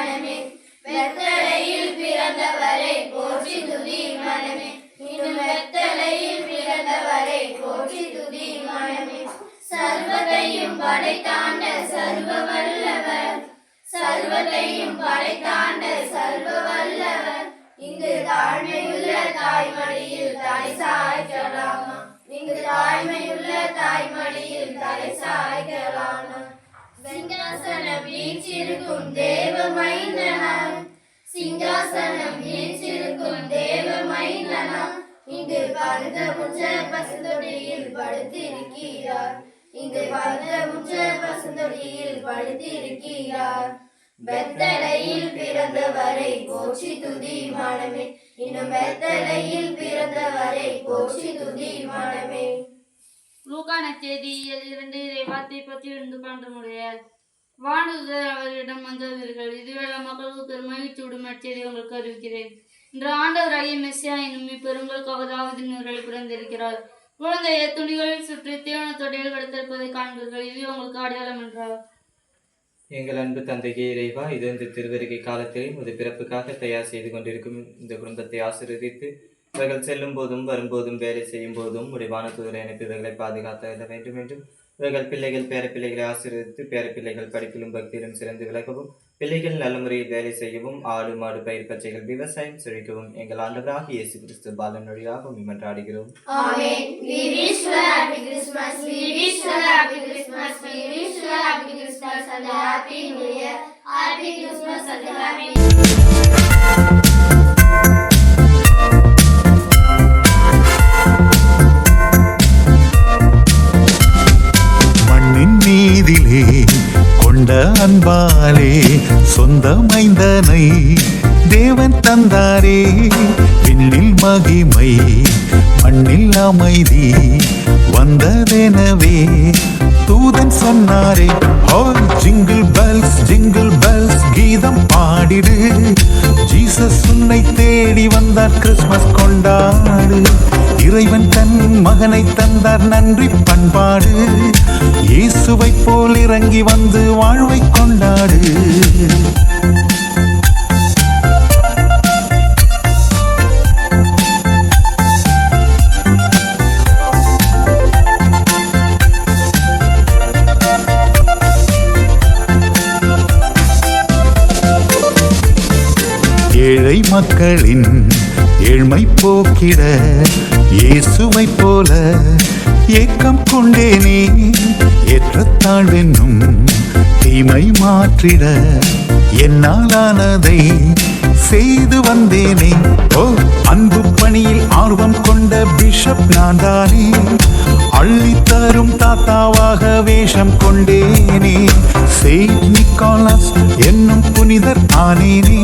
ஞானமே வெத்தலையில் பிறந்தவரை போற்றி துதி மனமே. இன்னும் வெத்தலையில் பிறந்தவரை போற்றி துதி தாய்மடியில் தாய்மடியில் வீச்சிருக்கும் தேவ மைந்தனம் சிங்காசனம் ஏற்றிருக்கும் தேவ மைந்தனம் இங்கு பரந்த முஞ்ச பசுந்தொடியில் படுத்திருக்கிறார். இங்கு பரந்த முஞ்ச பசுந்தொடியில் படுத்திருக்கிறார். பெத்தலையில் பிறந்தவரை போச்சி துதி மனமே. இன்னும் பெத்தலையில் பிறந்தவரை போச்சி துதி மனமே. லூகான செய்தியில் இரண்டு இறை வார்த்தை பற்றி இருந்து பண்ற முடியாது வானதுதர் அவரிடம் வந்தவர்கள் இதுவேளை மக்களுக்கு பெரும் மகிழ்ச்சியுடன் நற்செய்தி உங்களுக்கு அறிவிக்கிறேன் இன்று ஆண்டவராகிய மெஸ்ஸியா என்னும் பெருங்களுக்காக தாவதின் பிறந்திருக்கிறார் குழந்தையை துணிகளில் சுற்றி தீவன தொடையில் கடத்திருப்பதை காண்பீர்கள். இது உங்களுக்கு அடையாளம் என்றார். எங்கள் அன்பு தந்தையே இறைவா இது இந்த திருவருகை காலத்தில் இது பிறப்புக்காக தயார் செய்து கொண்டிருக்கும் இந்த குடும்பத்தை ஆசீர்வதித்து இவர்கள் செல்லும் போதும் வரும்போதும் வேலை செய்யும் போதும் முடிவான தூதரை அனுப்பி இவர்களை பாதுகாத்து வேண்டும் என்றும் இவர்கள் பிள்ளைகள் பேர பிள்ளைகளை ஆசீர்வதித்து பேர பிள்ளைகள் படிப்பிலும் பக்தியிலும் சிறந்து விளக்கவும் பிள்ளைகள் நல்ல முறையில் வேலை செய்யவும் ஆடு மாடு பயிர் பச்சைகள் விவசாயம் செழிக்கவும் எங்கள் ஆண்டவராக இயேசு கிறிஸ்து பாலன் வழியாக மன்றாடுகிறோம் happy New Year. happy Christmas. And happy New Year. அன்பாலே சொந்தமைந்தனை தேவன் தந்தாரே. விண்ணில் மகிமை மண்ணில் அமைதி வந்ததெனவே. தூதன் சொன்னாரே ஓ ஜிங்கிள் பெல்ஸ் ஜிங்கிள் பெல்ஸ் கீதம் பாடிடு. ஜீசஸ் உன்னை தேடி வந்தார் கிறிஸ்மஸ் கொண்டாடு. இறைவன் தன் மகனை தந்தார் நன்றி பண்பாடு. இயேசுவை போல் இறங்கி வந்து வாழ்வை கொண்டாடு. ஏழை மக்களின் ஏழ்மை போக்கிட இயேசுவை போல ஏக்கம் கொண்டேனே. ஏற்றத்தாழ்வென்னும் தீமை மாற்றிட என்னாலானதை செய்து வந்தேனே. ஓ அன்பு பணியில் ஆர்வம் கொண்ட பிஷப் நான் தானே அள்ளி தரும் தாத்தாவாக வேஷம் கொண்டேனே. செயின்ட் நிக்கோலஸ் என்னும் புனிதர் ஆனேனே.